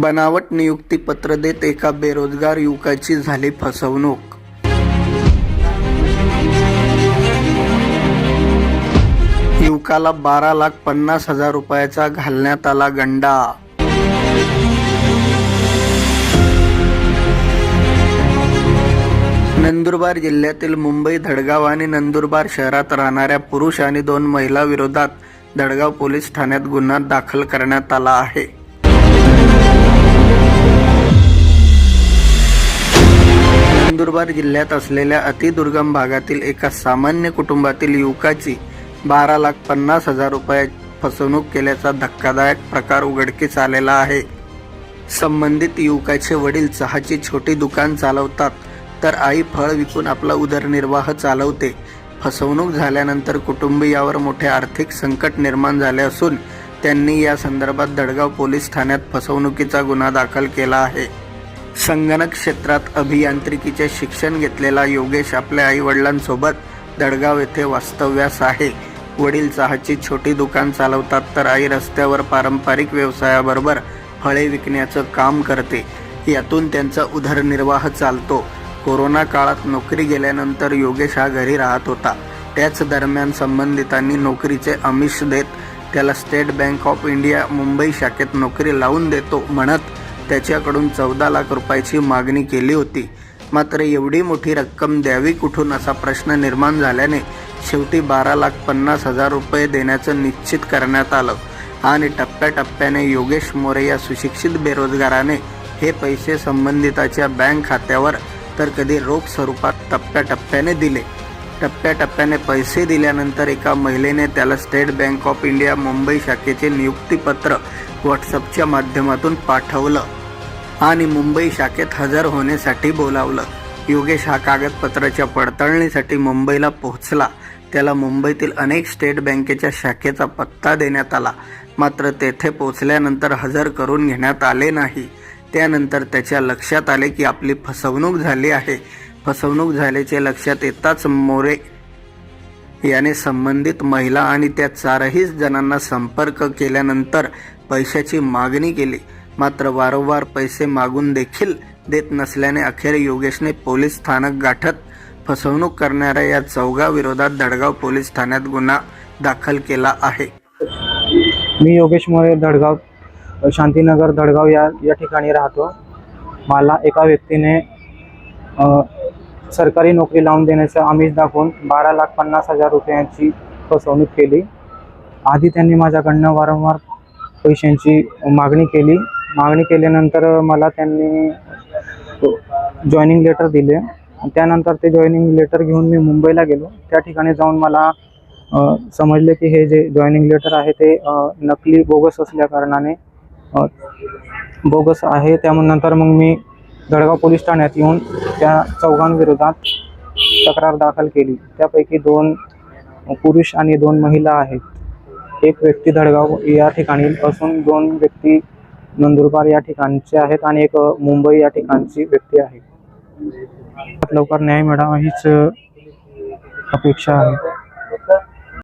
बनावट नियुक्तीपत्र देत एका बेरोजगार युवकाची झाली फसवणूक. युवकाला बारा लाख पन्नास हजार रुपयाचा घालण्यात आला गंडा. नंदुरबार जिल्ह्यातील मुंबई धडगाव आणि नंदुरबार शहरात राहणाऱ्या पुरुष आणि दोन महिला विरोधात धडगाव पोलीस ठाण्यात गुन्हा दाखल करण्यात आला आहे. नंदुरबार जिल्ह्यात असलेल्या अतिदुर्गम भागातील एका सामान्य कुटुंबातील युवकाची बारा लाख पन्नास हजार रुपये फसवणूक केल्याचा धक्कादायक प्रकार उघडकीस आलेला आहे. संबंधित युवकाचे वडील चहाची छोटी दुकान चालवतात तर आई फळ विकून आपला उदरनिर्वाह चालवते. फसवणूक झाल्यानंतर कुटुंबियावर मोठे आर्थिक संकट निर्माण झाले असून त्यांनी या संदर्भात दडगाव पोलीस ठाण्यात फसवणुकीचा गुन्हा दाखल केला आहे. संगणक क्षेत्रात अभियांत्रिकीचे शिक्षण घेतलेला योगेश आपल्या आईवडिलांसोबत दडगाव येथे वास्तव्यास आहे. वडील चहाची छोटी दुकान चालवतात तर आई रस्त्यावर पारंपरिक व्यवसायाबरोबर फळे विकण्याचं काम करते. यातून त्यांचा उदरनिर्वाह चालतो. कोरोना काळात नोकरी गेल्यानंतर योगेश हा घरी राहत होता. त्याच दरम्यान संबंधितांनी नोकरीचे आमिष देत त्याला State Bank of India Mumbai शाखेत नोकरी लावून देतो म्हणत त्याच्याकडून चौदा लाख रुपयाची मागणी केली होती. मात्र एवढी मोठी रक्कम द्यावी कुठून असा प्रश्न निर्माण झाल्याने शेवटी बारा लाख पन्नास हजार रुपये देण्याचं निश्चित करण्यात आलं. आणि टप्प्याटप्प्याने योगेश मोरे या सुशिक्षित बेरोजगाराने हे पैसे संबंधिताच्या बँक खात्यावर तर कधी रोख स्वरूपात टप्प्याटप्प्याने दिले. टप्प्याटप्प्याने पैसे दिल्यानंतर एका महिलेने त्याला State Bank of India Mumbai शाखेचे नियुक्तीपत्र व्हॉट्सअपच्या माध्यमातून पाठवलं आणि मुंबई शाखेत हजर होण्यासाठी बोलावलं. योगेश हा कागदपत्राच्या पडताळणीसाठी मुंबईला पोहोचला. त्याला मुंबईतील अनेक स्टेट बँकेच्या शाखेचा पत्ता देण्यात आला. मात्र तेथे पोहोचल्यानंतर हजर करून घेण्यात आले नाही. त्यानंतर त्याच्या लक्षात आले की आपली फसवणूक झाली आहे. फसवणूक झाल्याचे लक्षात येताच मोरे याने संबंधित महिला आणि त्या चारही जणांना संपर्क केल्यानंतर पैशाची मागणी केली. मात्र वारंवार पैसे मागून देखील देत नसल्याने अखेर योगेशने पोलीस स्थानक गाठत फसवणूक करणाऱ्या या चौघा विरोधात दडगाव पोलीस ठाण्यात गुन्हा दाखल केला आहे. मी योगेश मोरे धडगाव शांतीनगर धडगाव या या ठिकाणी राहतो. मला एका व्यक्तीने सरकारी नोकरी लावून देण्याचं आमिष दाखवून बारा लाख पन्नास हजार रुपयांची फसवणूक केली. आधी त्यांनी माझ्याकडनं वारंवार पैशांची मागणी केली. मागणी केल्यानंतर मला त्यांनी जॉईनिंग लेटर दिले. त्यानंतर ते जॉईनिंग लेटर घेऊन मी मुंबईला गेलो. त्या ठिकाणी जाऊन मला समजले की हे जे जॉईनिंग लेटर आहे ते नकली बोगस असल्या कारणाने बोगस आहे. त्यानंतर मग मी जळगाव पोलीस ठाण्यात येऊन त्या चौघांविरोधात तक्रार दाखल केली. त्यापैकी दोन पुरुष आणि दोन महिला आहेत. एक व्यक्ती धडगाव या ठिकाणी असून दोन व्यक्ती नंदुरबार या ठिकाणचे आहेत आणि एक मुंबई या ठिकाणची व्यक्ती आहे. लवकर न्याय मिळावा हीच अपेक्षा आहे.